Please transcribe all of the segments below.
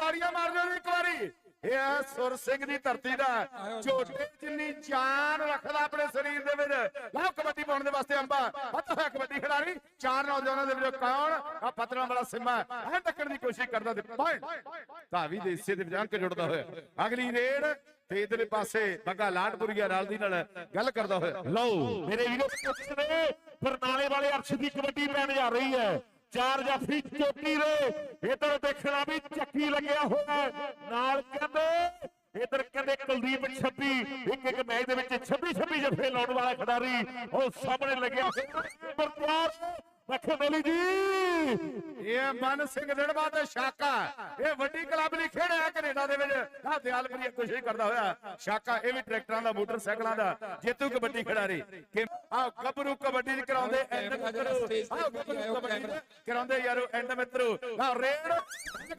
ਤਾੜੀਆਂ ਮਾਰ ਦਿਓ ਇੱਕ ਵਾਰੀ। ਇਹ ਸੁਰ ਸਿੰਘ ਦੀ ਧਰਤੀ ਦਾ। ਝੋਟੇ ਜਿੰਨੀ ਜਾਨ ਰੱਖਦਾ ਆਪਣੇ ਸਰੀਰ ਦੇ ਵਿੱਚ। ਲਓ ਕਬੱਡੀ ਪਾਉਣ ਦੇ ਵਾਸਤੇ ਅੰਬਾ। ਪਤਾ ਹੋਇਆ ਕਬੱਡੀ ਖਿਡਾਰੀ। ਚਾਰ ਨੌਜਵਾਨਾਂ ਦੇ ਵਿੱਚੋਂ ਕੌਣ? ਆ ਪਤਲਾ ਵਾਲਾ ਸਿੰਮਾ। ਐ ਟੱਕਣ ਦੀ ਕੋਸ਼ਿਸ਼ ਕਰਦਾ ਤੇ ਪੁਆਇੰਟ ਧਾਵੀ ਦੇ ਹਿੱਸੇ ਦੇ ਵਿੱਚ ਅੰਕ ਜੁੜਦਾ ਹੋਇਆ। ਅਗਲੀ ਰੇਡ ਤੇ ਇਧਰਲੇ ਪਾਸੇ ਬੱਗਾ ਲਾਟਪੁਰੀਆ ਨਾਲ ਦੀ ਨਾਲ ਗੱਲ ਕਰਦਾ ਹੋਇਆ। ਲਓ ਮੇਰੇ ਵੀਰੋ ਬਰਨਾਲੇ ਵਾਲੇ ਅਰਸ਼ ਦੀ ਕਬੱਡੀ ਪੈਣ ਜਾ ਰਹੀ ਹੈ। ਚਾਰ ਜਾਫੀ ਚੋਟੀ ਦੇ ਇਧਰ ਦੇਖਣਾ ਵੀ ਚੱਕੀ ਲੱਗਿਆ ਹੋਇਆ ਨਾਲ ਕਹਿੰਦੇ, ਇਧਰ ਕਹਿੰਦੇ ਕੁਲਦੀਪ 26 ਇੱਕ ਇੱਕ ਮੈਚ ਦੇ ਵਿੱਚ 26 26 ਜਫੇ ਲਾਉਣ ਵਾਲਾ ਖਿਡਾਰੀ ਉਹ ਸਾਹਮਣੇ ਲੱਗਿਆ। ਹੋਇਆ ਰੱਖੋ ਮੇਲੀ ਜੀ। ਇਹ ਮਨ ਸਿੰਘ ਦੜਵਾ ਤੇ ਸ਼ਾਕਾ ਇਹ ਵੱਡੀ ਕਲੱਬ ਲਈ ਖੇਡਿਆ ਕੈਨੇਡਾ ਦੇ ਵਿੱਚ। ਆ ਦਿਆਲਪੁਰੀ ਕੋਸ਼ਿਸ਼ ਕਰਦਾ ਹੋਇਆ ਸ਼ਾਕਾ ਇਹ ਵੀ ਟਰੈਕਟਰਾਂ ਦਾ ਮੋਟਰਸਾਈਕਲਾਂ ਦਾ। ਜੇਤੂ ਕਬੱਡੀ ਖਿਡਾਰੀ। ਆ ਗੱਭਰੂ ਕਬੱਡੀ ਕਰਾਉਂਦੇ ਐਂਡ ਮਿੱਤਰੋ। ਆ ਗੱਭਰੂ ਕਬੱਡੀ ਕਰਾਉਂਦੇ ਯਾਰੋ ਐਂਡ ਮਿੱਤਰੋ। ਆ ਰੇਡ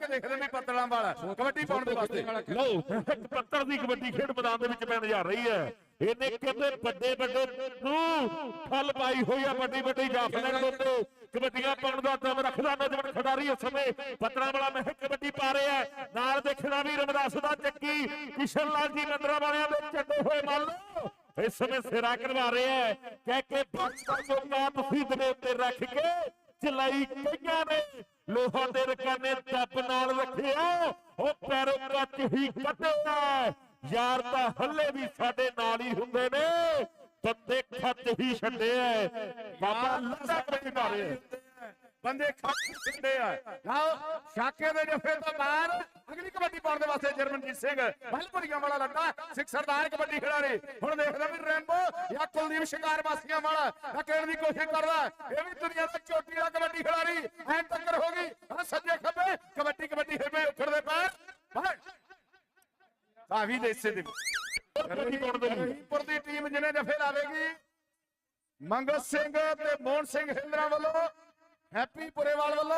ਦੇਖਦੇ ਵੀ ਪੱਤਲਾਂ ਵਾਲਾ। ਕਬੱਡੀ ਪਾਉਣ ਦੇ ਵਾਸਤੇ। ਲਓ ਇੱਕ ਪੱਤਰ ਦੀ ਕਬੱਡੀ ਖੇਡ ਮੈਦਾਨ ਦੇ ਵਿੱਚ ਪੈਣ ਜਾ ਰਹੀ ਹੈ। ਇਹਨੇ ਕਹਿੰਦੇ ਵੱਡੇ ਵੱਡੇ ਨੂੰ ਫਲ ਪਾਈ ਹੋਈ ਆ ਵੱਡੀ ਵੱਡੀ ਜਾਫਲਣ ਦੇ ਉੱਤੇ। ਕਬੱਡੀਆਂ ਪਾਉਣ ਦਾ ਦਮ ਰੱਖਦਾ ਨੌਜਵਾਨ ਖਿਡਾਰੀ ਇਸ ਸਮੇਂ। ਪੱਤਰਾਂ ਵਾਲਾ ਮਹਿਕ ਕਬੱਡੀ ਪਾ ਰਿਹਾ ਹੈ। ਨਾਲ ਦੇਖਣਾ ਵੀ ਰਮਦਾਸ ਦਾ ਚੱਕੀ। ਕਿਸ਼ਨ ਲਾਲ ਜੀ ਨੰਦਰਾ ਵਾਲਿਆਂ ਦੇ ਚੱਡੇ ਹੋਏ ਮੰਨ ਲਓ ਇਸ ਸਮੇਂ ਸਿਰਾ ਕਰਵਾ ਰਿਹਾ ਹੈ। ਕਹਿ ਕੇ ਬੱਸ ਦਾ ਜੋਗਾ ਤੁਸੀਂ ਦਿਨੇ ਉੱਤੇ ਰੱਖ ਕੇ ਚਲਾਈ ਕਈਆਂ ਨੇ। ਲੋਹਾ ਦੇ ਰਕਾਨੇ ਟੱਪ ਨਾਲ ਰੱਖਿਆ। ਉਹ ਪੈਰੋਂ ਕੱਚ ਹੀ ਕੱਢਿਆ ਯਾਰ ਤਾਂ ਹੱਲੇ ਵੀ ਸਾਡੇ ਨਾਲ ਹੀ ਹੁੰਦੇ ਨੇ। ਬੰਦੇ ਖੱਚ ਹੀ ਛੱਡੇ ਐ। ਬਾਬਾ ਲੱਗਾ ਕਬੱਡੀ ਪਾ ਰਿਹਾ ਬੰਦੇ ਖਾਤੇ ਸਿੱਧੇ ਆ ਲਓ ਸ਼ਾਕੇ ਦੇ ਜਫੇ ਤੋਂ ਬਾਅਦ ਅਗਲੀ ਕਬੱਡੀ ਪਾਉਣ ਦੇ ਵਾਸਤੇ ਜਰਮਨਜੀਤ ਸਿੰਘ ਬਲਪੁਰੀਆਂ ਵਾਲਾ ਲੱਗਾ। ਸਿੱਖ ਸਰਦਾਰ ਕਬੱਡੀ ਖਿਡਾਰੀ। ਹੁਣ ਦੇਖਦਾ ਵੀ ਰੈਂਬੋ ਜਾਂ ਕੁਲਦੀਪ ਸ਼ਿਕਾਰ ਵਾਸੀਆਂ ਵਾਲਾ ਇਹ ਕਹਿਣ ਦੀ ਕੋਸ਼ਿਸ਼ ਕਰਦਾ ਇਹ ਵੀ ਦੁਨੀਆ ਦਾ ਚੋਟੀ ਵਾਲਾ ਕਬੱਡੀ ਖਿਡਾਰੀ। ਐਂ ਟੱਕਰ ਹੋ ਗਈ। ਆ ਸੱਜੇ ਖੱਬੇ। ਕਬੱਡੀ ਕਬੱਡੀ ਹਿਰਮੇ ਉਖੜਦੇ ਪੈਰ ਬਾਹਰ ਧਾਵੀ ਦੇ ਹਿੱਸੇ ਦੇ ਰਹੀਪੁਰ ਦੀ ਟੀਮ ਜਿਹਨੇ ਜਫੇ ਲਾਵੇਗੀ। ਮੰਗਤ ਸਿੰਘ ਤੇ ਮੋਹਨ ਸਿੰਘ ਹਿੰਦਰਾ ਵੱਲੋਂ ਹੈਪੀ ਪੁਰੇਵਾਲ ਵੱਲੋਂ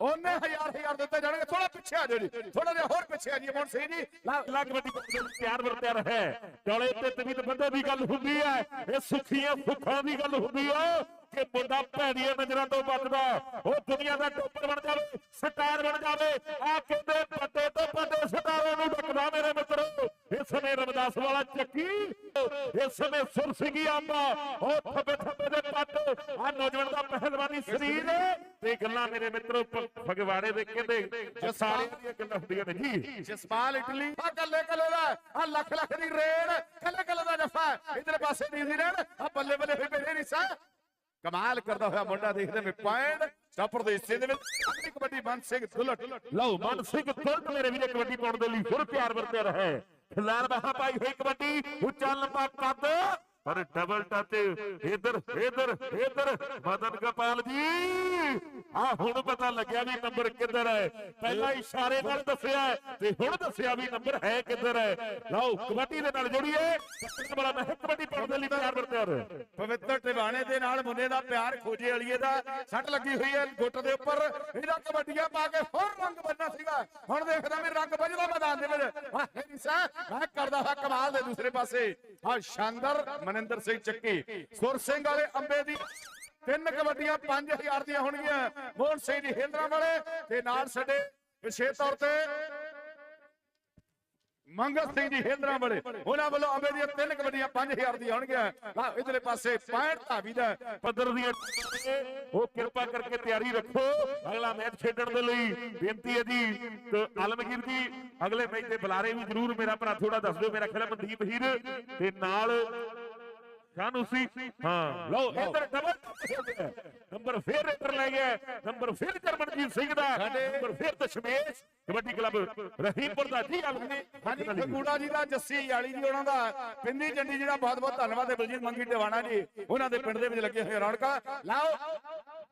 ਉਹਨੇ ਹਜ਼ਾਰ ਹਜ਼ਾਰ ਦਿੱਤੇ ਜਾਣਗੇ। ਥੋੜਾ ਪਿੱਛੇ ਆ ਜਾਓ ਜੀ। ਥੋੜਾ ਜਿਹਾ ਹੋਰ ਪਿੱਛੇ ਆ ਜੀ ਮੋਹਨ ਸਿੰਘ ਜੀ। ਲੱਗ ਕਬੱਡੀ ਪਾਉਣ ਦੇ ਲਈ ਤਿਆਰ ਬਰ ਤਿਆਰ ਹੈ। ਡੋਲੇ ਤੇ ਤਵੀਤ ਬੰਦੇ ਦੀ ਗੱਲ ਹੁੰਦੀ ਹੈ। ਇਹ ਸੁਖੀਆਂ ਸੁੱਖਾਂ ਦੀ ਗੱਲ ਹੁੰਦੀ ਹੈ। ਕਿ ਮੁੰਡਾ ਭੈੜੀਆਂ ਨਜ਼ਰਾਂ ਤੋਂ ਬਚਦਾ ਉਹ ਦੁਨੀਆ ਦਾ ਟੋਪਰ ਬਣ ਜਾਵੇ ਸਟਾਰ ਬਣ ਜਾਵੇ। ਆ ਕਹਿੰਦੇ ਵੱਡੇ ਤੋਂ ਵੱਡੇ ਸਟਾਰਾਂ ਨੂੰ ਡੱਕਦਾ ਮੇਰੇ ਮਿੱਤਰੋ। ਇਸ ਸਮੇਂ ਰਮਦਾਸ ਵਾਲਾ ਚੱਕੀ, ਇਸ ਸਮੇਂ ਸੁਰ ਸਿੰਘੀ ਉਹ ਥੱਬੇ ਥੱਬੇ ਦੇ ਪੱਟ। ਆ ਨੌਜਵਾਨ ਦਾ ਪਹਿਲਵਾਨੀ ਸਰੀਰ। ਤੇ ਗੱਲਾਂ ਮੇਰੇ ਮਿੱਤਰੋ ਫਗਵਾੜੇ ਦੇ ਕਹਿੰਦੇ ਜਸਾਲੇ ਦੀਆਂ ਗੱਲਾਂ ਹੁੰਦੀਆਂ ਨੇ ਜੀ। ਜਸਪਾਲ ਇਟਲੀ, ਆ ਕੱਲੇ ਕੱਲੇ ਦਾ, ਆ ਲੱਖ ਲੱਖ ਦੀ ਰੇਡ। ਕੱਲੇ ਕੱਲੇ ਦਾ ਜਫਾ। ਇਧਰ ਪਾਸੇ ਨਿਊਜ਼ੀਲੈਂਡ ਆ ਬੱਲੇ ਬੱਲੇ ਹੋਈ ਬੈਠੇ ਨਿਸਾ ਕਮਾਲ ਕਰਦਾ ਹੋਇਆ ਮੁੰਡਾ ਦੇਖਦੇ ਮੈਂ ਪੁਆਇੰਟ ਚਾਪਰ ਦੇ ਹਿੱਸੇ ਦੇ ਵਿੱਚ ਅਗਲੀ ਕਬੱਡੀ ਬੰਦ ਸਿੰਘ ਦੁਲਟ। ਲਓ, ਮਨ ਸਿੰਘ ਤੁਰਕ ਮੇਰੇ ਵੀਰੇ ਕਬੱਡੀ ਪਾਉਣ ਦੇ ਲਈ ਫਿਰ ਪਿਆਰ ਵਰਤਿਆ ਰਹੇ ਖਿਲਾਰ ਬਹਾ ਪਾਈ ਹੋਈ ਕਬੱਡੀ, ਉੱਚਾ ਲੰਬਾ ਕੱਦ। ਪਰ ਡਬਲ ਟੱਚ ਇਧਰ ਇਧਰ ਇਧਰ ਮਦਨ ਗੋਪਾਲ ਜੀ ਆ ਹੁਣ ਪਤਾ ਲੱਗਿਆ ਵੀ ਨੰਬਰ ਕਿੱਧਰ ਹੈ ਪਹਿਲਾਂ ਇਸ਼ਾਰੇ ਨਾਲ ਦੱਸਿਆ ਤੇ ਹੁਣ ਦੱਸਿਆ ਵੀ ਨੰਬਰ ਹੈ ਕਿੱਧਰ ਹੈ ਲਓ ਕਬੱਡੀ ਦੇ ਨਾਲ ਜੁੜੀਏ ਪੱਤਰ ਵਾਲਾ ਮੈਂ ਕਬੱਡੀ ਪਾਉਣ ਦੇ ਲਈ ਪਿਆਰ ਵਰਤਿਆ ਰਹੇ ਪਵਿੱਤਰ ਟਿਵਾਣੇ ਦੇ ਨਾਲ ਮੁੰਡੇ ਦਾ ਪਿਆਰ ਖੋਜੇ ਵਾਲੀਏ ਦਾ ਸੱਟ ਲੱਗੀ ਹੋਈ ਹੈ ਗੁੱਟ ਦੇ ਉੱਪਰ ਇਹਦਾ ਕਬੱਡੀਆਂ ਪਾ ਕੇ ਹੋਰ ਰੰਗ ਬੰਨਣਾ ਸੀਗਾ ਹੁਣ ਦੇਖਦਾ ਵੀ ਰੰਗ ਵੱਜਦਾ ਮੈਦਾਨ ਦੇ ਵਿੱਚ ਆਹ ਨਿਸਾ ਮੈਂ ਕਰਦਾ ਹਾਂ ਕਮਾਲ ਦੇ ਦੂਸਰੇ ਪਾਸੇ ਆ ਸ਼ਾਨਦਾਰ ਮਨਿੰਦਰ ਸਿੰਘ ਚੱਕੀ, ਸੁਰ ਸਿੰਘ ਵਾਲੇ ਅੰਬੇ ਦੀ ਤਿੰਨ ਕਬੱਡੀਆਂ 5000 ਦੀਆਂ ਹੋਣਗੀਆਂ। ਮੋਹਨ ਸਿੰਘ ਦੀ ਹੇਂਦਰਾ ਵਾਲੇ ਤੇ ਨਾਲ ਸਾਡੇ ਵਿਸ਼ੇਸ਼ ਤੌਰ ਤੇ ਮੰਗਤ ਸਿੰਘ ਜੀ ਹੇਂਦਰਾ ਵਾਲੇ, ਉਹਨਾਂ ਵੱਲੋਂ ਅੰਬੇ ਦੀਆਂ ਤਿੰਨ ਕਬੱਡੀਆਂ 5000 ਦੀਆਂ ਹੋਣਗੀਆਂ। ਆ ਇਧਰਲੇ ਪਾਸੇ 65 ਧਾਵੀ ਦਾ ਪੱਧਰ ਦੀਆਂ ਉਹ ਕਿਰਪਾ ਕਰਕੇ ਤਿਆਰੀ ਰੱਖੋ। ਅਗਲਾ ਮੈਚ ਖੇਡਣ ਦੇ ਲਈ ਬੇਨਤੀ ਹੈ ਜੀ, ਤੇ ਆਲਮਗੀਰ ਜੀ, ਅਗਲੇ ਮੈਚ ਦੇ ਬੁਲਾਰੇ ਵੀ ਜਰੂਰ ਮੇਰਾ ਭਰਾ ਥੋੜਾ ਦੱਸ ਦਿਓ। ਮੇਰਾ ਖਿਆਲ ਹੈ ਮਨਦੀਪ ਹੀਰ ਤੇ ਨਾਲ ਕਾਨੂੰ ਸੀ। ਹਾਂ। ਲਓ ਇੱਧਰ ਡਬਲ ਨੰਬਰ ਫੇਰ ਇੱਧਰ ਲੈ ਗਿਆ। ਨੰਬਰ ਫੇਰ ਜਰਮਨਜੀਤ ਸਿੰਘ ਦਾ। ਨੰਬਰ ਫੇਰ ਦਸ਼ਮੇਸ਼ ਕਬੱਡੀ ਕਲੱਬ ਰਹੀਮਪੁਰ ਦਾ। ਜੀ ਆਲਮਗੀਰ ਹਾਂਜੀ ਫਗੂੜਾ ਜੀ ਦਾ ਜੱਸੀ ਯਾਲੀ ਜੀ ਉਹਨਾਂ ਦਾ। ਪਿੰਦੀ ਜੰਡੀ ਜਿਹੜਾ ਬਹੁਤ ਬਹੁਤ ਧੰਨਵਾਦ ਹੈ ਬਲਜੀਤ ਮੰਗੀ ਟਿਵਾਣਾ ਜੀ। ਉਹਨਾਂ ਦੇ ਪਿੰਡ ਦੇ ਵਿੱਚ ਲੱਗੇ ਹੋਏ ਰੌਣਕਾਂ। ਲਾਓ।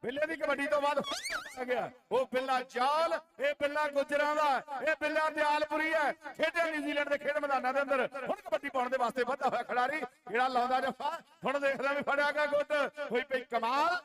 ਬਿੱਲੇ ਦੀ ਕਬੱਡੀ ਤੋਂ ਬਾਅਦ ਆ ਗਿਆ। ਉਹ ਬਿੱਲਾ ਚਾਲ ਇਹ ਬਿੱਲਾ ਗੁਜਰਾਂ ਦਾ ਇਹ ਬਿੱਲਾ ਦਿਆਲਪੁਰੀ ਹੈ। ਖੇਡਿਆ ਨਿਊਜ਼ੀਲੈਂਡ ਦੇ ਖੇਡ ਮੈਦਾਨਾਂ ਦੇ ਅੰਦਰ। ਹੁਣ ਕਬੱਡੀ ਪਾਉਣ ਦੇ ਵਾਸਤੇ ਵੱਧਾ ਹੋਇਆ ਖਿਡਾਰੀ ਜਿਹੜਾ ਲਾਉਂਦਾ ਜਫਾ ਹੁਣ ਦੇਖਦਾ ਵੀ ਫੜਿਆ ਗਿਆ ਗੁੱਟ। ਹੋਈ ਪਈ ਕਮਾਲ।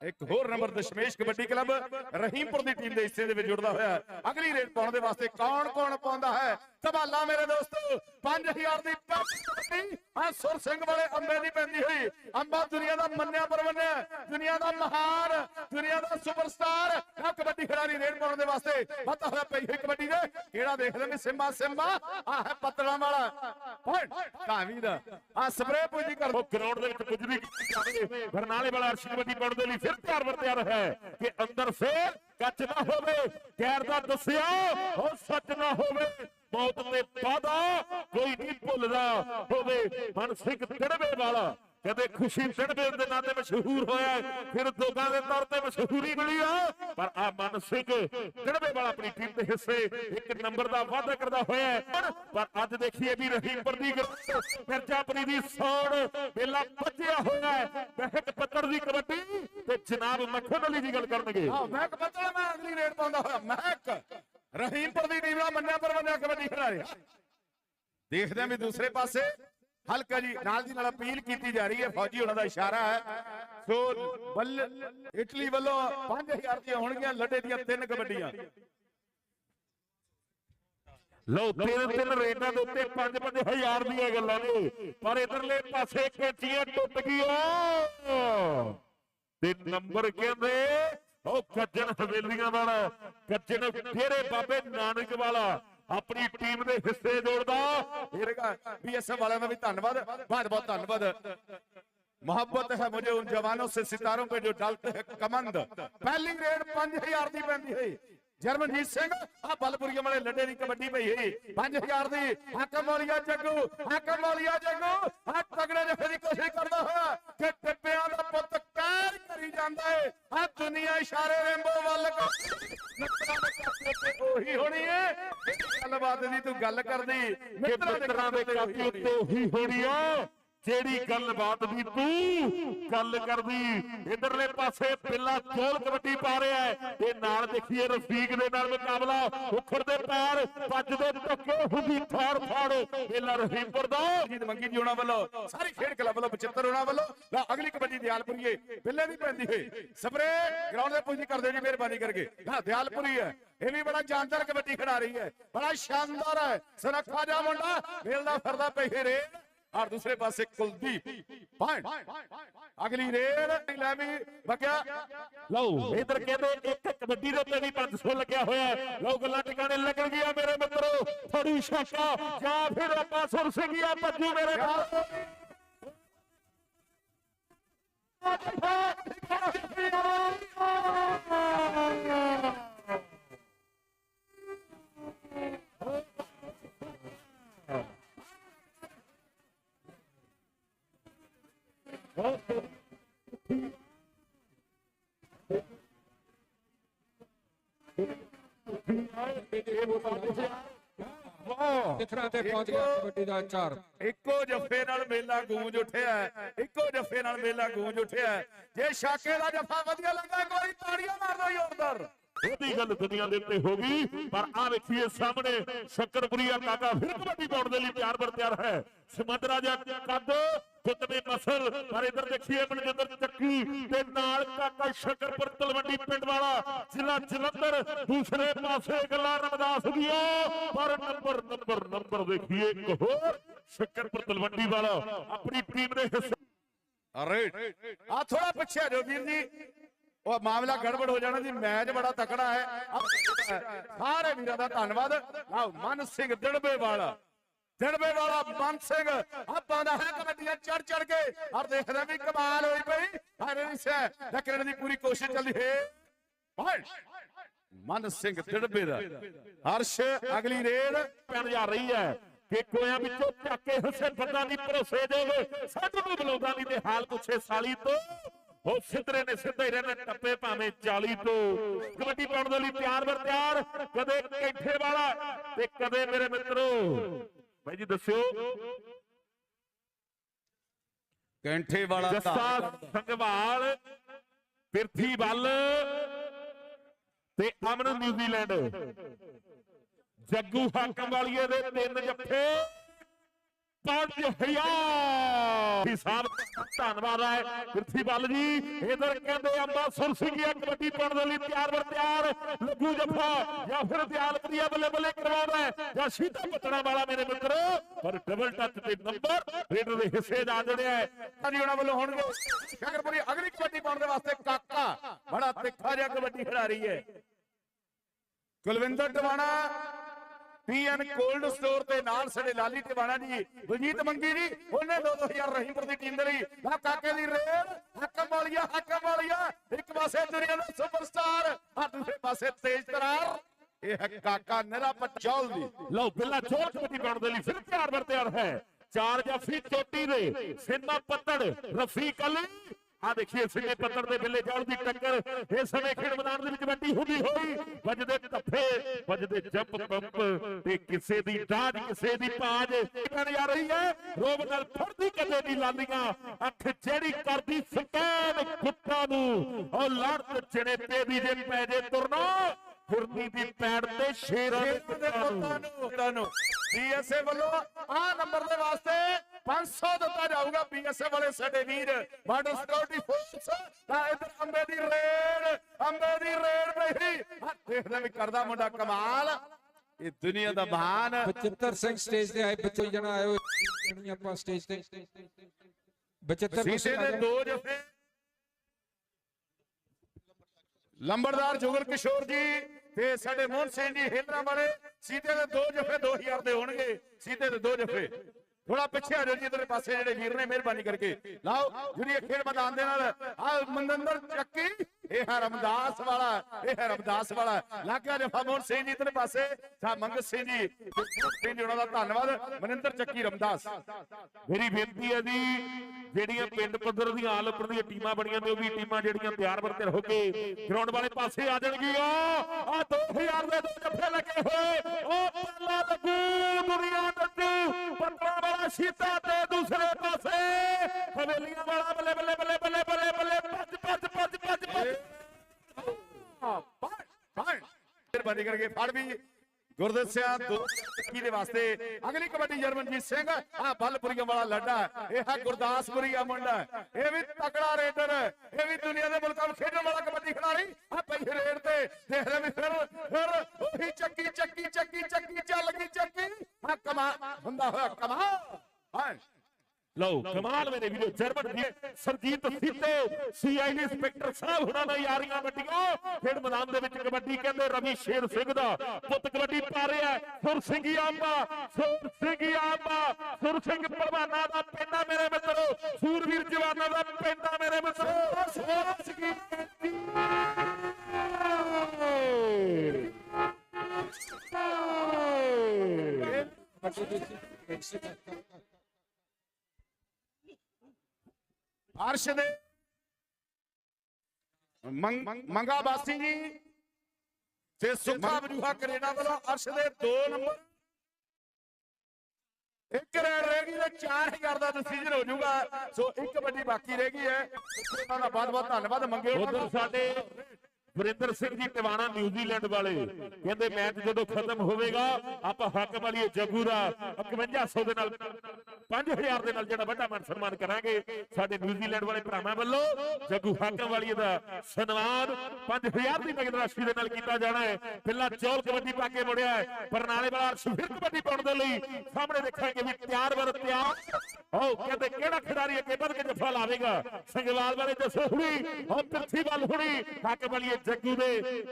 ਇੱਕ ਹੋਰ ਨੰਬਰ ਦਸ਼ਮੇਸ਼ ਕਬੱਡੀ ਕਲੱਬ ਰਹੀਮਪੁਰ ਦੀ ਟੀਮ ਦੇ ਹਿੱਸੇ ਦੇ ਵਿੱਚ ਜੁੜਦਾ ਹੋਇਆ ਅਗਲੀ ਰੇਡ ਪਾਉਣ ਦੇ ਵਾਸਤੇ ਕੌਣ ਕੌਣ ਪਾਉਂਦਾ ਹੈ? ਤਬਾਲਾ ਮੇਰੇ ਦੋਸਤੋ 5000 ਦੀ ਕਬੱਡੀ ਆ ਸੁਰ ਸਿੰਘ ਵਾਲੇ ਅੰਬੇ ਦੀ ਪੈਂਦੀ ਹੋਈ। ਅੰਬਾ ਦੁਨੀਆ ਦਾ ਮੰਨਿਆ ਪਰਵੰਨਿਆ, ਦੁਨੀਆ ਦਾ ਮਹਾਨ, ਦੁਨੀਆ ਦਾ ਸੁਪਰਸਟਾਰ ਆ ਕਬੱਡੀ ਖਿਡਾਰੀ ਰੇਡ ਪਾਉਣ ਦੇ ਵਾਸਤੇ ਪਤਾ ਹੋਇਆ ਪਈ ਹੋਈ ਕਬੱਡੀ ਦੇ। ਕਿਹੜਾ ਦੇਖਦੇ ਨੇ ਸਿੰਮਾ ਸਿੰਮਾ ਆ ਹੈ ਪਤਲਾ ਵਾਲਾ। ਕਾਵੀ ਦਾ। ਆ ਸਪਰੇ ਪੁੱਜੀ ਕਰ ਉਹ ਗਰਾਊਂਡ ਦੇ ਵਿੱਚ ਕੁਝ ਵੀ ਜਾਵੇ ਬਰਨਾਲੇ ਵਾਲਾ ਅਰਸ਼ੀ ਕਬੱਡੀ ਪਾਉਣ ਦੇ ਲਈ ਫਿਰ ਤਿਆਰ ਵਰ ਤਿਆਰ ਹੈ ਕਿ ਅੰਦਰ ਫੇਰ ਕੱਚ ਨਾ ਹੋਵੇ, ਗੈਰ ਦਾ ਦੱਸਿਆ, ਉਹ ਸੱਚ ਨਾ ਹੋਵੇ, ਮੌਤ ਤੇ ਵਾਦਾ ਕੋਈ ਨਹੀਂ ਭੁੱਲਦਾ, ਹੋਵੇ ਮਨ ਸਿੰਘ ਤੜਵੇ ਵਾਲਾ। ਕਦੇ ਖੁਸ਼ੀ ਤੜਵੇ ਦੇ ਨਾਂ ਤੇ ਮਸ਼ਹੂਰ ਹੋਇਆ ਹੈ, ਫਿਰ ਦੋਗਾਂ ਦੇ ਤੌਰ ਤੇ ਮਸ਼ਹੂਰੀ ਮਿਲੀ ਆ। ਪਰ ਆ ਮਨ ਸਿੰਘ ਤੜਵੇ ਵਾਲਾ ਆਪਣੀ ਟੀਮ ਦੇ ਹਿੱਸੇ ਇੱਕ ਨੰਬਰ ਦਾ ਵਾਅਦਾ ਕਰਦਾ ਹੋਇਆ ਪਰ ਅੱਜ ਦੇਖੀਏ ਵੀ ਰਹੀਮਪੁਰ ਦੀ ਮਿਰਜ਼ਾਪੁਰੀ ਦੀ ਸੌੜ ਮੇਲਾ ਬੱਜਿਆ ਹੋਇਆ ਬਹਿਕ ਪੱਤਰ ਦੀ ਕਬੱਡੀ ਤੇ ਜਨਾਬ ਮੱਖਣ ਅਲੀ ਦੀ ਗੱਲ ਕਰਨਗੇ। ਆ ਮੈਂ ਪਤਲਾ ਮੈਂ ਅਗਲੀ ਰੇਡ ਪਾਉਂਦਾ ਹੋਇਆ। ਮੈਂ ਰਹੀਮਪੁਰ ਦੀ ਟੀਮ ਨਾਲ ਮੰਨਿਆ ਪਰ ਮੰਨਿਆ ਕਬੱਡੀ ਖਿਡਾ ਰਿਹਾ ਦੇਖਦੇ ਆਂ ਵੀ ਦੂਸਰੇ ਪਾਸੇ ਹਲਕਾ ਜੀ, ਨਾਲ ਦੀ ਨਾਲ ਅਪੀਲ ਕੀਤੀ ਜਾ ਰਹੀ ਹੈ, ਫੌਜੀ ਉਹਨਾਂ ਦਾ ਇਸ਼ਾਰਾ ਹੈ। ਸੋ ਬੱਲ ਇਟਲੀ ਵੱਲੋਂ 5000 ਦੀਆਂ ਹੋਣਗੀਆਂ, ਲੱਡੇ ਦੀਆਂ ਤਿੰਨ ਕਬੱਡੀਆਂ। ਲਓ, ਤਿੰਨ ਤਿੰਨ ਰੇਟਾਂ ਦੇ ਉੱਤੇ 5 ਹਜ਼ਾਰ ਦੀਆਂ ਗੱਲਾਂ ਨੇ, ਪਰ ਇਧਰਲੇ ਪਾਸੇ ਕੈਚੀਆਂ ਟੁੱਟ ਗਈਆਂ। ਤੇ ਨੰਬਰ ਕਹਿੰਦੇ, ਉਹ ਕੱਜਣ ਹਵੇਲੀਆਂ ਵਾਲਾ ਕੱਜਣ ਫੇਰੇ ਬਾਬੇ ਨਾਨਕ ਵਾਲਾ। ਆਪਣੀ ਟੀਮ ਦੇ ਹਿੱਸੇ ਜੋੜਦਾ ਇਹਰੇਗਾ बीएसएफ वालों का भी धन्यवाद बहुत बहुत धन्यवाद मोहब्बत है मुझे उन जवानों से सितारों पे जो डालते हैं कमंद पहली ग्रेड 5000 ਦੀ ਪੈਂਦੀ ਹੈ ਜਰਮਨਜੀਤ ਸਿੰਘ ਆ ਬਲਪੁਰੀਆਂ ਵਾਲੇ ਲੱਡੇ ਦੀ ਕਬੱਡੀ ਪਈ ਹੈ 5000 ਦੀ ਹਾਕਮ ਵਾਲੀਆ ਜੱਗੂ ਹਾਕਮ ਵਾਲੀਆ ਜੱਗੂ ਆ ਤਗੜੇ ਜਫੇ ਦੀ ਕੋਸ਼ਿਸ਼ ਕਰਦਾ ਹੋਇਆ ਕਿ ਟਿੱਪਿਆਂ ਦਾ ਪੁੱਤ ਕਹਿਰ ਕਰੀ ਜਾਂਦਾ ਹੈ ਆ ਦੁਨੀਆ ਇਸ਼ਾਰੇ ਰੇਂਬੋ ਵੱਲ ਮਿੱਤਰਾਂ ਦੇ ਕਾਪੀ ਉੱਤੇ ਉਹੀ ਹੋਣੀ ਜਿਹੜੀ ਗੱਲਬਾਤ ਦੀ ਤੂੰ ਗੱਲ ਕਰਦੀ ਮਿੱਤਰਾਂ ਦੇ ਕਾਪੀ ਉੱਤੇ ਉਹੀ ਹੋਣੀ ਆ ਜਿਹੜੀ ਗੱਲਬਾਤ ਦੀ ਤੂੰ ਗੱਲ ਕਰਦੀ ਇਧਰਲੇ ਪਾਸੇ ਬਿੱਲਾ ਚੋਲ ਕਬੱਡੀ ਪਾ ਰਿਹਾ ਹੈ। ਤੇ ਨਾਲ ਦੇਖੀਏ ਰਫੀਕ ਦੇ ਨਾਲ ਮੁਕਾਬਲਾ ਉਖੜ ਦੇ ਪੈਰ ਵੱਜਦੇ ਧੱਕੇ ਹੁੰਦੀ ਥਾੜ ਥਾੜ ਬਿੱਲਾ ਰਹੀਮਪੁਰ ਦਾ। ਜੀਤ ਮੰਗੀ ਜੀ ਉਹਨਾਂ ਵੱਲੋਂ ਸਾਰੀ ਖੇਡ ਕਲੱਬ ਵੱਲੋਂ 75 ਉਹਨਾਂ ਵੱਲੋਂ। ਲਾ ਅਗਲੀ ਕਬੱਡੀ ਦਿਆਲਪੁਰੀਏ ਬਿੱਲੇ ਦੀ ਪੈਂਦੀ ਹੋਈ ਸਪਰੇ ਗਰਾਊਂਡ ਦੇ ਪੁੱਜੀ ਕਰਦੇ ਜੀ ਮਿਹਰਬਾਨੀ ਕਰਕੇ। ਹਾਂ ਦਿਆਲਪੁਰੀ ਹੈ। ਇਹ ਵੀ ਬੜਾ ਜਾਨਦਾਰ ਕਬੱਡੀ ਖਿਡਾ ਰਹੀ ਹੈ। ਬੜਾ ਸ਼ਾਨਦਾਰ ਹੈ। ਸੁਨੱਖਾ ਜਾ ਮੁੰਡਾ ਮਿਲਦਾ ਫਿਰਦਾ ਪਈ ਰੇ ਔਰ ਦੂਸਰੇ ਪਾਸੇ ਕੁਲਦੀਪ। ਪੁਆਇੰਟ ਅਗਲੀ ਰੇਡ ਲੈ ਵੀ ਬਗਿਆ ਲਓ, ਇਧਰ ਕਹਿੰਦੇ ਇੱਕ ਕਬੱਡੀ ਦੇ ਉੱਤੇ ਵੀ 500 ਲੱਗਿਆ ਹੋਇਆ ਹੈ। ਲਓ, ਗੱਲਾਂ ਟਿਕਾਣੇ ਲੱਗਣ ਗਿਆ ਮੇਰੇ ਮਿੱਤਰੋ। ਥੋੜੀ ਸ਼ਾਕਾ। ਜਾਂ ਫਿਰ ਆਪਾਂ ਸੁਰ ਸਿੰਘੀਆ ਭੱਜੂ ਮੇਰੇ ਮਿੱਤਰੋ ਸਿਖਰਾਂ ਤੇ ਪਹੁੰਚ ਗਿਆ ਕਬੱਡੀ ਦਾ ਚਾਰ ਇੱਕੋ ਜੱਫੇ ਨਾਲ ਮੇਲਾ ਗੂੰਜ ਉੱਠਿਆ ਹੈ। ਇੱਕੋ ਜੱਫੇ ਨਾਲ ਮੇਲਾ ਗੂੰਜ ਉੱਠਿਆ ਹੈ। ਜੇ ਸ਼ਾਕੇ ਦਾ ਜੱਫਾ ਵਧੀਆ ਲੱਗਾ ਕੋਈ ਤਾੜੀਆਂ ਮਾਰ ਦੋ ਜ਼ੋਰਦਾਰ ਉਹਦੀ ਗੱਲ ਦੁਨੀਆ ਦੇ ਉੱਤੇ ਹੋ ਗਈ ਪਰ ਆ ਵੇਖੀਏ ਸਾਹਮਣੇ ਸ਼ੱਕਰਪੁਰੀਆ ਕਾਕਾ ਫਿਰ ਕਬੱਡੀ ਪਾਉਣ ਦੇ ਲਈ ਤਿਆਰ ਬਰ ਤਿਆਰ ਹੈ। ਸਮੰਦ ਰਾਜਾ ਕੱਦ ਫੁੱਟਵੇਂ ਮਸਲ ਪਰ ਇਧਰ ਦੇਖੀਏ ਮਨਜਿੰਦਰ ਚੱਕੀ ਤੇ ਨਾਲ ਕਾਕਾ ਸ਼ੱਕਰਪੁਰ ਤਲਵੰਡੀ ਪਿੰਡ ਵਾਲਾ, ਜ਼ਿਲ੍ਹਾ ਜਲੰਧਰ, ਦੂਸਰੇ ਪਾਸੇ ਗੱਲਾਂ ਰਮਦਾਸ ਦੀਆਂ। ਪਰ ਨੰਬਰ ਨੰਬਰ ਨੰਬਰ ਦੇਖੀਏ ਇੱਕ ਹੋਰ, ਸ਼ੱਕਰਪੁਰ ਤਲਵੰਡੀ ਵਾਲਾ, ਆਪਣੀ ਟੀਮ ਦੇ ਹਿੱਸੇ। ਰਾਈਟ ਆ ਥੋੜਾ ਪਿੱਛੇ ਆ ਵੀਰ ਜੀ। ਉਹ ਮਾਮਲਾ ਗੜਬੜ ਹੋ ਜਾਣਾ ਜੀ, ਮੈਚ ਬੜਾ ਤਕੜਾ ਹੈ। ਆਹ ਸਾਰੇ ਵੀਰਾਂ ਦਾ ਧੰਨਵਾਦ। ਆਓ ਮਨ ਸਿੰਘ ਦੜਬੇ ਵਾਲਾ। ਦਿੜਬੇ ਵਾਲਾ ਮਨ ਸਿੰਘ। ਆਪਾਂ ਦਾ ਹੈ ਕਬੱਡੀਆਂ ਚੜ ਚੜ ਕੇ। ਔਰ ਦੇਖਦੇ ਵੀ ਕਮਾਲ ਹੋਈ ਪਈ ਹਰੇ ਨਹੀਂ ਸੇ। ਦੀ ਪੂਰੀ ਕੋਸ਼ਿਸ਼ ਚੱਲਦੀ ਹੈ। ਪੁਆਇੰਟ ਮਨ ਸਿੰਘ ਦਿੜਬੇ ਦਾ ਹਰਸ਼, ਅਗਲੀ ਰੇਡ ਪੈਣ ਜਾ ਰਹੀ ਹੈ। ਕਿ ਕੋਇਆਂ ਵਿੱਚੋਂ ਚੱਕ ਕੇ ਹੁਸੇ ਬੰਦਾ ਭਰੋਸੇ ਦੇਵੇ। ਸੱਚ ਨੂੰ ਬੁਲਾਉਂਦਾ ਨਹੀਂ ਤੇ ਹਾਲ ਪੁੱਛੇ ਸਾਲੀ ਤੋਂ। ਉਹ ਸਿੱਧਰੇ ਨੇ ਸਿੱਧੇ ਹੀ ਰਹਿਣਾ ਟੱਪੇ ਭਾਵੇਂ 40 ਤੋਂ। ਕਬੱਡੀ ਪਾਉਣ ਦੇ ਲਈ ਤਿਆਰ ਬਰ ਤਿਆਰ। ਕਦੇ ਕੈਂਠੇ ਵਾਲਾ ਤੇ ਕਦੇ ਮੇਰੇ ਮਿੱਤਰੋ। ਭਾਈ ਜੀ ਦੱਸਿਓ। ਕੈਂਠੇ ਵਾਲਾ ਜੱਸਾ ਸੰਘਵਾਲ ਪਿਰਥੀ ਵੱਲ ਤੇ ਅਮਨ ਨਿਊਜ਼ੀਲੈਂਡ। ਜੱਗੂ ਹਾਕਮ ਵਾਲੀਏ ਦੇ ਤਿੰਨ ਜੱਫੇ। ਪੰਜ ਹਜ਼ਾਰ ਸਾਹਿਬ ਧੰਨਵਾਦ ਹੈ ਪਿਰਥੀ ਵੱਲ ਜੀ ਇਧਰ ਕਹਿੰਦੇ ਅੰਬਾ ਸੁਰ ਸਿੰਘੀਆ ਕਬੱਡੀ ਪਾਉਣ ਦੇ ਲਈ ਤਿਆਰ ਬਰ ਤਿਆਰ ਲੱਗੂ ਜੱਫਾ ਜਾਂ ਫਿਰ ਦਿਆਲ ਪ੍ਰਿਆ ਬੱਲੇ ਬੱਲੇ ਕਰਵਾਉਂਦਾ ਹੈ ਜਾਂ ਸੀਤਾ ਪਤਣਾ ਵਾਲਾ ਮੇਰੇ ਮਿੱਤਰੋ ਪਰ ਡਬਲ ਟੱਚ ਤੇ ਨੰਬਰ ਰੇਡਰ ਦੇ ਹਿੱਸੇ ਦਾ ਜੜਿਆ ਹੈ ਜੀ ਉਹਨਾਂ ਵੱਲੋਂ ਹੋਣਗੇ ਸ਼ਕਰਪੁਰੀ ਅਗਲੀ ਕਬੱਡੀ ਪਾਉਣ ਦੇ ਵਾਸਤੇ ਕਾਕਾ ਬੜਾ ਤਿੱਖਾ ਜਿਹਾ ਕਬੱਡੀ ਖਿਡਾ ਰਹੀ ਹੈ Kulwinder Tiwana PN cold store ਦੇ ਨਾਲ ਸਾਡੇ ਲਾਲੀ ਟਿਵਾਣਾ ਜੀ, ਬਲਜੀਤ ਮੰਗੀ ਜੀ, ਉਹਨੇ 2000 ਰਹੀਮਪੁਰ ਦੀ ਟੀਮ ਦੇ ਲਈ। ਆ ਕਾਕੇ ਦੀ ਰੇਡ ਹੱਕਮ ਵਾਲੀਆ ਹੱਕਮ ਵਾਲੀਆ, ਇੱਕ ਪਾਸੇ ਦੁਨੀਆ ਦਾ ਸੁਪਰਸਟਾਰ ਆ ਦੂਸਰੇ ਪਾਸੇ ਤੇਜ ਤਰਾਰ। ਇਹ ਹੈ ਕਾਕਾ ਨਰਾ ਪਟਚੌਲ ਦੀ ਲਓ ਬਿੱਲਾ ਚੋਰ ਕਬੱਡੀ ਪਾਉਣ ਦੇ ਲਈ ਫਿਰ ਤਿਆਰ ਬਰ ਤਿਆਰ ਹੈ। ਚਾਰ ਜਾਫੀ ਚੋਟੀ ਦੇ ਸਿੰਮਾ ਪੱਤੜ, ਰਫੀਕ ਅਲੀ। ਆ ਦੇਖੀਏ ਸਿੰਮੇ ਪੱਤੜ ਦੇ ਬਿੱਲੇ ਜੌਲ ਦੀ ਟੱਕਰ। ਇਸ ਸਮੇਂ ਖੇਡ ਮੈਦਾਨ ਦੇ ਵਿੱਚ ਵੱਡੀ ਹੁੰਦੀ ਹੋਈ। ਵੱਜਦੇ ਧੱਫੇ ਵੱਜਦੇ ਜੰਪ ਪੰਪ ਤੇ ਕਿਸੇ ਦੀ ਡਾਂਡ ਕਿਸੇ ਦੀ ਪਾਜ। ਕਰਨ ਜਾ ਰਹੀ ਹੈ ਰੋਬ ਨਾਲ ਫੜਦੀ ਕਦੇ ਦੀ ਲਾਲੀਆਂ। ਅੱਖ ਜਿਹੜੀ ਕਰਦੀ ਸਕੈਨ ਕੁੱਤਾ ਨੂੰ। ਉਹ ਲੜ ਚਣੇਪੇ ਦੀ ਜੇ ਪੈ ਜੇ ਤੁਰਨਾ ਫੁਰਨੀ ਦੀ ਪੈੜ ਤੇ ਸ਼ੇਰਾਂ ਦੇ ਪੁੱਤਾਂ ਨੂੰ। ਬੀਐਸਏ ਵੱਲੋਂ ਆ ਨੰਬਰ ਦੇ ਵਾਸਤੇ 500 ਦਿੱਤਾ ਜਾਊਗਾ ਬੀਐਸਏ ਵਾਲੇ ਸਾਡੇ ਵੀਰ। ਬਾਰਡਰ ਸਿਕਿਉਰਿਟੀ ਫੋਰਸ ਤਾਂ ਇਧਰ ਅੰਬੇ ਦੀ ਰੇਡ ਅੰਬੇ ਦੀ ਰੇਡ ਆ ਦੇਖਦਾ ਵੀ ਕਰਦਾ ਮੁੰਡਾ ਕਮਾਲ। ਇਹ ਦੁਨੀਆ ਦਾ ਮਹਾਨ। ਬਚਿੱਤਰ ਸਿੰਘ ਸਟੇਜ ਤੇ ਆਏ ਬੱਚੇ ਜਣਾ ਆਏ ਹੋਏ। ਜਣੀ ਆਪਾਂ ਸਟੇਜ ਤੇ। ਬਚਿੱਤਰ ਸੀਸੇ ਸਿੰਘ ਦੇ ਦੋ ਜਫੇ ਲੰਬੜਦਾਰ ਜੁਗਲ ਕਿਸ਼ੋਰ ਜੀ ਤੇ ਸਾਡੇ ਮੋਹਨ ਸਿੰਘ ਜੀ ਹੇਦਰਾ ਵਾਲੇ ਸੀਤੇ ਦੇ ਦੋ ਜਫੇ 2000 ਦੇ ਹੋਣਗੇ। ਸੀਤੇ ਦੇ ਦੋ ਜਫੇ ਥੋੜਾ ਪਿੱਛੇ ਆ ਜਾਓ ਜੀ, ਇਧਰਲੇ ਪਾਸੇ ਜਿਹੜੇ ਵੀਰ ਨੇ ਮਿਹਰਬਾਨੀ ਕਰਕੇ। ਲਾਓ, ਜਿਹੜੀ ਇਹ ਖੇਡ ਮੈਦਾਨ ਦੇ ਨਾਲ ਆ ਮੰਦੰਦਰ ਚੱਕੀ। ਇਹ ਹੈ ਰਮਦਾਸ ਵਾਲਾ, ਇਹ ਹੈ ਰਮਦਾਸ ਵਾਲਾ। ਲੱਗਿਆ ਜਫਾ ਮੋਹਨ ਸਿੰਘ ਜੀ ਇਧਰਲੇ ਪਾਸੇ। ਸਾ ਮੰਗਤ ਸਿੰਘ ਜੀ ਸਿੰਘ ਜੀ, ਉਹਨਾਂ ਦਾ ਧੰਨਵਾਦ। ਮਨਿੰਦਰ ਚੱਕੀ ਰਮਦਾਸ। ਮੇਰੀ ਬੇਨਤੀ ਹੈ ਜੀ, ਜਿਹੜੀਆਂ ਪਿੰਡ ਪੱਧਰ ਦੀਆਂ ਆਲ ਉੱਪਰ ਦੀਆਂ ਟੀਮਾਂ ਬਣੀਆਂ ਨੇ ਉਹ ਵੀ ਟੀਮਾਂ ਜਿਹੜੀਆਂ ਤਿਆਰ ਬਰ ਹੋ ਕੇ ਗਰਾਊਂਡ ਵਾਲੇ ਪਾਸੇ ਆ ਜਾਣਗੀਆਂ। ਆ 2000 ਦੇ ਦੋ ਜੱਫੇ ਲੱਗੇ ਹੋਏ। ਉਹ ਪਹਿਲਾ ਲੱਗੂ ਦੁਨੀਆ ਦੱਸੂ ਪੱਤਰਾ ਵਾਲਾ ਸ਼ੀਤਾ ਤੇ ਦੂਸਰੇ ਪਾਸੇ। ਹਵੇਲੀਆਂ ਵਾਲਾ ਬੱਲੇ ਬੱਲੇ ਬੱਲੇ ਬੱਲੇ ਬੱਲੇ ਬੱਲੇ ਭੱਜ ਭੱਜ ਭੱਜ ਭੱਜ ਭੱਜ ਮਿਹਰਬਾਨੀ ਕਰਕੇ ਫੜ ਵੀ। ਗੁਰਦਸਿਆ ਕੀ ਦੇ ਵਾਸਤੇ। ਅਗਲੀ ਕਬੱਡੀ ਜਰਮਨਜੀਤ ਸਿੰਘ ਆ ਬਲਪੁਰੀਆਂ ਵਾਲਾ ਲੱਡਾ। ਇਹ ਹੈ ਗੁਰਦਾਸਪੁਰੀਆ ਮੁੰਡਾ। ਇਹ ਵੀ ਤਕੜਾ ਰੇਡਰ। ਇਹ ਵੀ ਦੁਨੀਆ ਦੇ ਮੁਲਕਾਂ ਵਿੱਚ ਖੇਡਣ ਵਾਲਾ ਕਬੱਡੀ ਖਿਡਾਰੀ। ਆ ਪਈ ਰੇਡ ਤੇ। ਦੇਖ ਲੈ ਵੀ ਫਿਰ ਫਿਰ ਉਹੀ ਚੱਕੀ ਚੱਕੀ ਚੱਕੀ ਚੱਕੀ, ਚੱਲ ਗਈ, ਚੱਕੀ। ਆ ਕਮਾ ਹੁੰਦਾ ਹੋਇਆ ਕਮਾ। ਹਾਂ। ਲਓ ਕਮਾਲ ਮੇਰੇ ਵੀਰੋ ਜਰਮਨ ਦੀ ਸਰਜੀਤ ਸੀਤੇ ਸੀਆਈਡੀ ਇੰਸਪੈਕਟਰ ਸਾਹਿਬ ਹੁਣਾਂ ਨਾਲ ਯਾਰੀਆਂ ਵੱਡੀਆਂ। ਖੇਡ ਮੈਦਾਨ ਦੇ ਵਿੱਚ ਕਬੱਡੀ ਕਹਿੰਦੇ ਰਵੀ ਸ਼ੇਰ ਸਿੰਘ ਦਾ। ਪੁੱਤ ਕਬੱਡੀ ਪਾ ਰਿਹਾ। ਸੁਰ ਸਿੰਘ ਆਂਬਾ ਸੁਰ ਸਿੰਘ ਆਂਬਾ ਸੁਰ ਸਿੰਘ ਪਹਿਲਵਾਨਾਂ ਦਾ ਪਿੰਡਾ ਮੇਰੇ ਮਿੱਤਰੋ। ਸੂਰਵੀਰ ਜਵਾਨਾਂ ਦਾ ਪਿੰਡਾ ਮੇਰੇ ਮਿੱਤਰੋ। ਸੁਰ ਸਿੰਘ ਬੱਚੇ ਦੀ ਸੀ ਅਰਸ਼ ਦੇ ਮੰਗ- ਬਾਸੀ ਜੀ। ਤੇ ਸੁੱਖਾ ਬਜੂਹਾ ਕੈਨੇਡਾ ਵੱਲੋਂ ਅਰਸ਼ ਦੇ 2 ਨੰਬਰ। ਇੱਕ ਰੇਡ ਰਹਿ ਗਈ ਤੇ 4000 ਦਾ ਡਿਸੀਜਨ ਹੋ ਜਾਊਗਾ। ਸੋ ਇੱਕ ਵੱਡੀ ਬਾਕੀ ਰਹਿ ਗਈ ਹੈ। ਉਹਨਾਂ ਦਾ ਬਹੁਤ ਬਹੁਤ ਧੰਨਵਾਦ। ਮੰਗੇ ਉਹਨਾਂ ਉਧਰ ਦਾ। ਸਾਡੇ ਵਰਿੰਦਰ ਸਿੰਘ ਜੀ ਟਿਵਾਣਾ ਨਿਊਜ਼ੀਲੈਂਡ ਵਾਲੇ। ਕਹਿੰਦੇ, ਮੈਚ ਜਦੋਂ ਖਤਮ ਹੋਵੇਗਾ, ਆਪਾਂ ਹੱਕ ਵਾਲੀ ਜੱਗੂ ਦਾ 5100 ਦੇ ਨਾਲ 5000 ਦੇ ਨਾਲ ਜਿਹੜਾ ਵੱਡਾ ਮਾਨ ਸਨਮਾਨ ਕਰਾਂਗੇ। ਸਾਡੇ ਨਿਊਜ਼ੀਲੈਂਡ ਵਾਲੇ ਭਰਾਵਾਂ ਵੱਲੋਂ ਜੱਗੂ ਹਾਕਮ ਵਾਲੀ ਦਾ ਸਨਮਾਨ 5000 ਦੀ ਨਗਦ ਰਾਸ਼ੀ ਦੇ ਨਾਲ ਕੀਤਾ ਜਾਣਾ ਹੈ। ਪਹਿਲਾਂ ਚੌਲ ਕਬੱਡੀ ਪਾ ਕੇ ਮੁੜਿਆ ਹੈ ਬਰਨਾਲੇ ਵਾਲਾ ਅਰਸ਼ ਕਬੱਡੀ ਪਾਉਣ ਦੇ ਲਈ ਸਾਹਮਣੇ ਦੇਖਾਂਗੇ ਵੀ ਤਿਆਰ ਬਰ ਤਿਆਰ। ਹੋ ਕਹਿੰਦੇ, ਕਿਹੜਾ ਖਿਡਾਰੀ ਅੱਗੇ ਵੱਧ ਕੇ ਜੱਫਾ ਲਾਵੇਗਾ? ਸੰਗਵਾਲ ਵਾਲੇ ਦੱਸੋ ਹੁਣੀ। ਹੋ ਪਿੱਥੀ ਵੱਲ ਹੁਣੀ। ਹਾਕਮ ਵਾਲੀ ਜੱਗੂ ਦੇ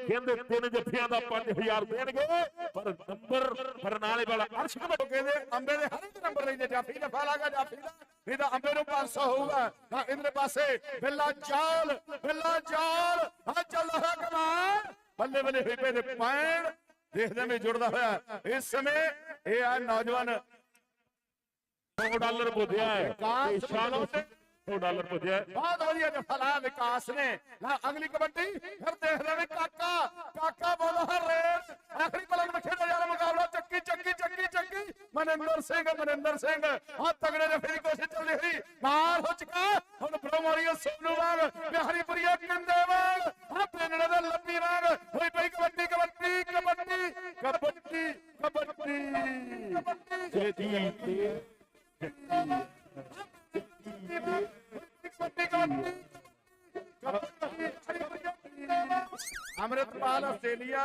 ਕਹਿੰਦੇ ਤਿੰਨ ਜੱਫਿਆਂ ਦਾ 5000 ਦੇਣਗੇ ਪਰ ਨੰਬਰ ਬਰਨਾਲੇ ਵਾਲਾ ਅਰਸ਼ ਕਹਿੰਦੇ ਅੰਬੇ ਦੇ ਹਰ ਇੱਕ ਨੰਬਰ ਲਈ ਜੇ ਜਾਫੀ ਦਾ ਫਾਲਾਗਾ ਜਾਫੀ ਦਾ ਨਹੀਂ ਤਾਂ ਅੰਬੇ ਨੂੰ 500 ਹੋਊਗਾ। ਤਾਂ ਇਧਰੇ ਪਾਸੇ ਬਿੱਲਾ ਚਾਲ ਬਿੱਲਾ ਚਾਲ ਆ ਚੱਲ ਰਿਹਾ ਕਮਾਲ ਬੱਲੇ ਬੱਲੇ ਹੋਈ ਪਏ ਨੇ ਪੈਣ ਦੇਖਦੇ ਮੈਂ ਜੁੜਦਾ ਹੋਇਆ। ਇਸ ਸਮੇਂ ਇਹ ਆ ਨੌਜਵਾਨ 100 ਡਾਲਰ ਪੁੱਜਿਆ ਹੈ। ਵਿਕਾਸ ਤੇ ਸ਼ਾਨੋ 100 ਡਾਲਰ ਪੁੱਜਿਆ ਹੈ ਬਹੁਤ ਵਧੀਆ ਜਫਾ ਲਾਇਆ ਵਿਕਾਸ ਨੇ ਨਾ ਅਗਲੀ ਕਬੱਡੀ ਫਿਰ ਦੇਖਦੇ ਨੇ ਕਾਕਾ ਕਾਕਾ ਬੋਲਾ ਰੇਸ ਆਖਰੀ ਬਲਨ ਵਿੱਚ ਖੇਡਿਆ ਜਾ ਰਿਹਾ ਮੁਕਾਬਲਾ ਚੱਕੀ ਚੱਕੀ ਚੱਕੀ ਚੱਕੀ ਮਨਿੰਦਰ ਸਿੰਘ ਮਨਿੰਦਰ ਸਿੰਘ ਆ ਤਗੜੇ ਜਫੇ ਦੀ ਕੋਸ਼ਿਸ਼ ਚੱਲ ਰਹੀ ਮਾਰ ਹੋ ਚੁੱਕਾ ਹੁਣ ਪ੍ਰੋਮੋਰੀਓ ਸੋਨੂ ਵਾਂਗ ਬਿਹਾਰੀਪੁਰੀਆ ਕਿੰਦੇ ਵਾਂਗ ਆ ਪਿੰਨੜੇ ਦੇ ਲੱਭੀ ਵਾਂਗ ਹੋਈ ਪਈ ਕਬੱਡੀ ਕਬੱਡੀ ਕਬੱਡੀ ਕਬੱਡੀ ਕਬੱਡੀ ਕਬੱਡੀ ਜੀ ਤੇ ਅਮਰਿਤਪਾਲ ਆਸਟ੍ਰੇਲੀਆ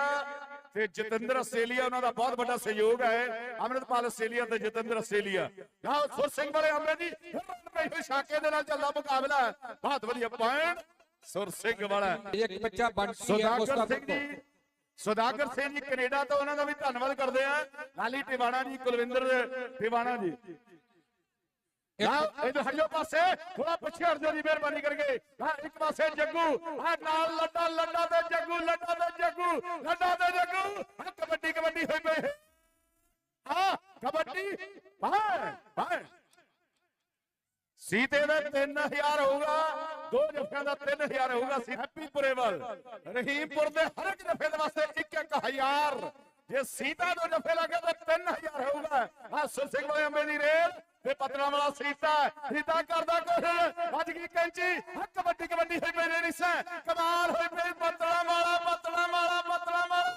ਤੇ ਜਤਿੰਦਰ ਆਸਟ੍ਰੇਲੀਆ ਉਹਨਾਂ ਦਾ ਬਹੁਤ ਵੱਡਾ ਸਹਿਯੋਗ ਹੈ। ਅਮਰਿਤਪਾਲ ਆਸਟ੍ਰੇਲੀਆ ਤੇ ਜਤਿੰਦਰ ਆਸਟ੍ਰੇਲੀਆ। ਲਓ ਸੁਰ ਸਿੰਘ ਵਾਲੇ ਅਮਰੇ ਜੀ ਪਈ ਹੋਈ ਸ਼ਾਕੇ ਦੇ ਨਾਲ ਚੱਲਦਾ ਮੁਕਾਬਲਾ। ਬਹੁਤ ਵਧੀਆ ਪੁਆਇੰਟ ਸੁਰ ਸਿੰਘ ਵਾਲਾ ਇੱਕ ਬੱਚਾ ਬੰਟੀ ਹੈ ਸੁਦਾਗਰ ਮੁਸਤਾਫਾ ਸਿੰਘ ਜੀ ਸੁਦਾਗਰ ਸਿੰਘ ਜੀ ਕੈਨੇਡਾ ਤੋਂ ਉਹਨਾਂ ਦਾ ਵੀ ਧੰਨਵਾਦ ਕਰਦੇ ਆ ਲਾਲੀ ਟਿਵਾਣਾ ਜੀ ਕੁਲਵਿੰਦਰ ਟਿਵਾਣਾ ਜੀ। ਨਾ ਇਧਰ ਹਟੋ ਪਾਸੇ ਥੋੜਾ ਪਿੱਛੇ ਹਟ ਜਾਓ ਜੀ ਮਿਹਰਬਾਨੀ ਕਰਕੇ। ਹਾਂ ਇੱਕ ਪਾਸੇ ਜੱਗੂ ਆ ਨਾਲ ਲੱਡਾ ਲੱਡਾ ਤੇ ਜੱਗੂ ਲੱਡਾ ਤੇ ਜੱਗੂ ਲੱਡਾ ਤੇ ਜੱਗੂ। ਆਹ ਕਬੱਡੀ ਕਬੱਡੀ ਹੋਈ ਪਈ। ਆ ਕਬੱਡੀ ਬਾਹਰ ਬਾਹਰ ਸੀਤੇ ਦਾ 3000 ਹੋਊਗਾ ਦੋ ਜਫਿਆਂ ਦਾ 3000 ਹੋਊਗਾ ਸੀ ਹੈਪੀ ਪੁਰੇਵਲ ਰਹੀਮਪੁਰ ਦੇ ਹਰ ਇੱਕ ਜਫੇ ਦੇ ਵਾਸਤੇ 1000 ਜੇ ਸੀਤਾ ਦੋ ਜਫੇ ਲੱਗੇ ਤਾਂ 3000 ਹੋਊਗਾ। ਆ ਸਿੰਘ ਵਾਲੇ ਅੰਬੇ ਦੀ ਰੇਲ ਤੇ ਪਤਨਾ ਵਾਲਾ ਸੀਤਾ ਸੀਤਾ ਕਰਦਾ ਕੋਸ਼ਿਸ਼ ਅੱਜ ਕੀ ਕੈਂਚੀ ਕਬੱਡੀ ਕਬੱਡੀ ਹੋਈ ਪਈ ਰੇਣੀ ਸੈ ਕਮਾਲ ਹੋਈ ਪਈ ਪਤਨਾ ਵਾਲਾ ਪਤਨਾ ਵਾਲਾ ਪਤਨਾ ਵਾਲਾ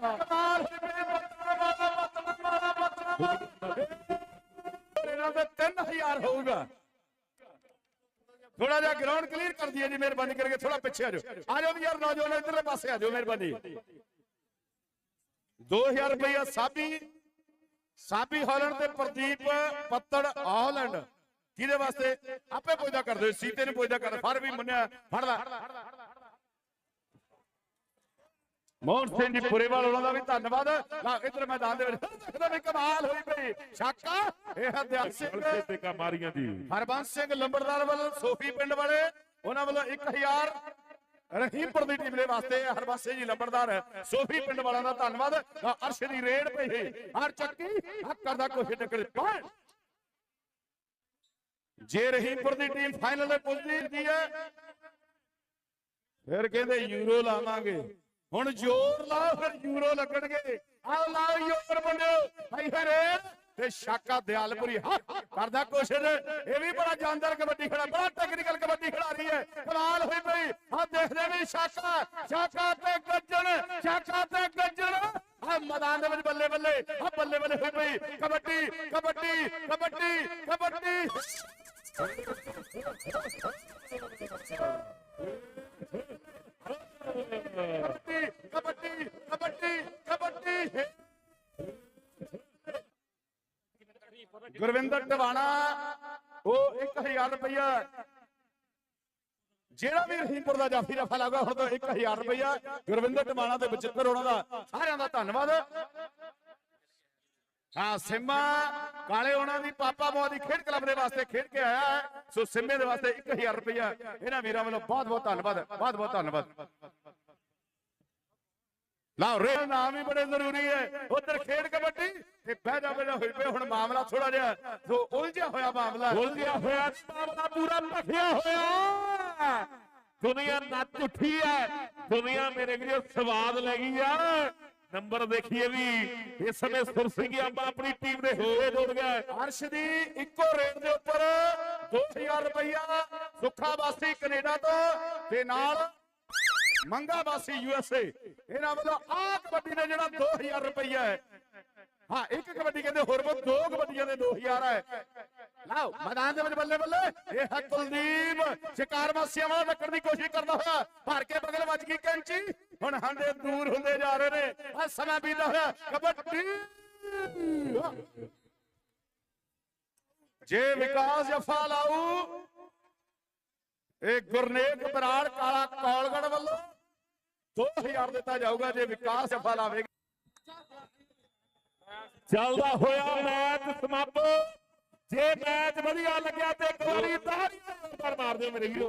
ਕਮਾਲ ਹੋਈ ਪਈ ਪਤਨਾ ਵਾਲਾ ਪਤਨਾ ਵਾਲਾ ਪਤਨਾ ਵਾਲਾ ਇਹਨਾਂ ਦੇ 3000 ਹੋਊਗਾ थोड़ा जा ग्राउंड क्लियर कर दिए जी मेहरबानी करके थोड़ा पीछे आ जाओ आ जाओ यार नौजवान इधरले पासे आ जाओ मेहरबानी 2000 ਰੁਪਇਆ ਸਾਬੀ ਸਾਬੀ ਹਾਲੈਂਡ ਤੇ ਪ੍ਰਦੀਪ ਪੱਤੜ ਹਾਲੈਂਡ ਕਿਹਦੇ ਵਾਸਤੇ? ਆਪੇ ਪੁੱਛਦਾ ਕਰਦੇ ਸੀਤੇ ਨੂੰ ਪੁੱਛਦਾ ਕਰ ਫਰ ਵੀ ਮੰਨਿਆ ਫੜ ਲੈ। ਮੋਹਨ ਸਿੰਘ ਜੀ ਪੁਰੇਵਾਲ ਉਹਨਾਂ ਦਾ ਵੀ ਧੰਨਵਾਦ। ਲਾ ਇਧਰ ਮੈਦਾਨ ਦੇ ਵਿੱਚ। ਦੇਖਦਾ ਵੀ ਕਮਾਲ ਹੋਈ ਪਈ। ਸ਼ਾਕਾ ਇਹ ਹਰਦਿਆਲ ਸਿੰਘ। ਤੇ ਕਾ ਮਾਰੀਆਂ ਜੀ। ਹਰਬੰਸ ਸਿੰਘ ਲੰਬੜਦਾਰ ਵੱਲੋਂ ਸੋਫੀ ਪਿੰਡ ਵਾਲੇ ਉਹਨਾਂ ਵੱਲੋਂ 1000 ਰਹੀਮਪੁਰ ਦੀ ਟੀਮ ਦੇ ਵਾਸਤੇ ਹਰਬੰਸ ਜੀ ਲੰਬੜਦਾਰ ਸੋਫੀ ਪਿੰਡ ਵਾਲਿਆਂ ਦਾ ਧੰਨਵਾਦ। ਅਰਸ਼ ਦੀ ਰੇਡ ਪਈ ਹਰ ਚੱਕੀ ਹੱਕ ਕਰਦਾ ਕੋਈ ਟੱਕਰ ਪਾਣ ਜੇ ਰਹੀਮਪੁਰ ਦੀ ਟੀਮ ਫਾਈਨਲ ਤੇ ਪੁੱਜਦੀ ਹੈ, ਫਿਰ ਕਹਿੰਦੇ ਯੂਰੋ ਲਾਵਾਂਗੇ। ਹੁਣ ਜ਼ੋਰ ਲਾਓ, ਫਿਰ ਯੂਰੋ ਲੱਗਣਗੇ। ਆਓ ਲਾਓ ਯੂਰੋ, ਬੰਦਿਓ। ਭਾਈ ਹਰੇ ਤੇ ਸ਼ਾਕਾ ਦਿਆਲਪੁਰੀ, ਹਾਂ ਕਰਦਾ ਕੋਸ਼ਿਸ਼ ਇਹ ਵੀ ਬੜਾ ਜਾਨਦਾਰ ਕਬੱਡੀ ਖੜਾ ਬੜਾ ਟੈਕਨੀਕਲ ਕਬੱਡੀ ਖਿਡਾਰੀ ਹੈ। ਕਮਾਲ ਹੋਈ ਪਈ। ਆ ਦੇਖਦੇ ਵੀ ਸ਼ਾਕਾ ਸ਼ਾਕਾ ਤੇ ਗੱਜਣ, ਸ਼ਾਕਾ ਤੇ ਗੱਜਣ। ਆ ਮੈਦਾਨ ਦੇ ਵਿੱਚ ਬੱਲੇ ਬੱਲੇ ਆ ਬੱਲੇ ਬੱਲੇ ਹੋਈ ਪਈ। ਕਬੱਡੀ ਕਬੱਡੀ ਕਬੱਡੀ ਕਬੱਡੀ ਕਬੱਡੀ ਕਬੱਡੀ ਕਬੱਡੀ ਗੁਰਵਿੰਦਰ ਟਵਾਣਾ। ਉਹ 1000 ਰੁਪਇਆ ਜਿਹੜਾ ਵੀ ਰਹੀਮਪੁਰ ਦਾ ਜਾਫੀ ਰਫਾ ਲਾਗਾ ਹੁਣ ਤਾਂ 1000 ਰੁਪਇਆ ਗੁਰਵਿੰਦਰ ਟਵਾਣਾ ਤੇ ਬਚਿੱਤਰ ਉਹਨਾਂ ਦਾ ਸਾਰਿਆਂ ਦਾ ਧੰਨਵਾਦ। ਹਾਂ, ਸਿੰਮਾ, ਕਾਲੇ ਉਹਨਾਂ ਦੀ ਪਾਪਾ ਮੋਹ ਦੀ ਖੇਡ ਕਲੱਬ ਦੇ ਵਾਸਤੇ ਖੇਡ ਕੇ ਆਇਆ ਸੋ ਸਿੰਮੇ ਦੇ ਵਾਸਤੇ 1000 ਰੁਪਇਆ ਇਹਨਾਂ ਵੀਰਾਂ ਵੱਲੋਂ ਬਹੁਤ ਬਹੁਤ ਧੰਨਵਾਦ ਬਹੁਤ ਬਹੁਤ ਧੰਨਵਾਦ। ਲਓ ਰੇ ਨਾਮ ਵੀ ਬੜੇ ਜ਼ਰੂਰੀ ਹੈ। ਉਧਰ ਖੇਡ ਕਬੱਡੀ ਤੇ ਬਹਿ ਜਾ ਬਹਿ ਜਾ ਹੋਈ ਪਏ ਹੁਣ ਮਾਮਲਾ ਥੋੜਾ ਜਿਹਾ ਜੋ ਉਲਝਿਆ ਹੋਇਆ ਮਾਮਲਾ ਉਲਝਿਆ ਹੋਇਆ ਮਾਮਲਾ ਪੂਰਾ ਭਖਿਆ ਹੋਇਆ ਦੁਨੀਆ ਨੱਚ ਉੱਠੀ ਹੈ। ਦੁਨੀਆ ਮੇਰੇ ਵੀਰੋ ਸਵਾਦ ਲੈ ਗਈ ਆ। ਨੰਬਰ ਦੇਖੀਏ ਵੀ ਇਸ ਸਮੇਂ ਸੁਰ ਸਿੰਘ ਆਪਾਂ ਆਪਣੀ ਟੀਮ ਦੇ ਹੋਏ ਜੁੜ ਗਿਆ ਅਰਸ਼ ਦੀ ਇੱਕੋ ਰੇਟ ਦੇ ਉੱਪਰ 2000 ਰੁਪਇਆ ਸੁੱਖਾ ਵਾਸੀ ਕੈਨੇਡਾ ਤੋਂ ਤੇ ਨਾਲ ਮੰਗਾ ਵਾਸੀ ਯੂ ਐਸ ਏ ਇਹਨਾਂ ਵੱਲੋਂ ਆਹ ਕਬੱਡੀ ਦੇ ਜਿਹੜਾ 2000 ਰੁਪਇਆ ਹੈ। ਹਾਂ, ਇੱਕ ਕਬੱਡੀ ਕਹਿੰਦੇ ਹੋਰ ਵੱਧ, ਦੋ ਕਬੱਡੀਆਂ ਦੇ 2000 ਹੈ। ਲਓ, ਮੈਦਾਨ ਦੇ ਵਿੱਚ ਬੱਲੇ ਬੱਲੇ, ਇਹ ਹੈ ਕੁਲਦੀਪ। ਸ਼ਿਕਾਰ ਵਾਸੀਆਂ ਵਾਲਾ ਟੱਕਰ ਦੀ ਕੋਸ਼ਿਸ਼ ਕਰਦਾ ਹੋਇਆ। ਭਰ ਕੇ ਬਗਲ ਵੱਜ ਗਈ ਕੈਂਚੀ। ਹੁਣ ਹਾਂਡੇ ਦੂਰ ਹੁੰਦੇ ਜਾ ਰਹੇ ਨੇ। ਆ ਸਮਾਂ ਬੀਤਦਾ ਹੋਇਆ। ਕਬੱਡੀ। ਜੇ ਵਿਕਾਸ ਜਫਾ ਲਾਊ ਇਹ ਗੁਰਨੇਕ ਬਰਾੜ ਕਾਲਾ ਕੌਲਗੜ ਵੱਲੋਂ 2000 ਦਿੱਤਾ ਜਾਊਗਾ, ਜੇ ਵਿਕਾਸ ਫਲ ਆਵੇਗਾ ਚੱਲਦਾ ਹੋਇਆ ਮੈਚ ਸਮਾਪਤ। ਜੇ ਮੈਚ ਵਧੀਆ ਲੱਗਿਆ ਤੇ ਇੱਕ ਵਾਰੀ ਤਾੜੀਆਂ ਮਾਰ ਦਿਓ ਮੇਰੇ ਵੀਰੋ।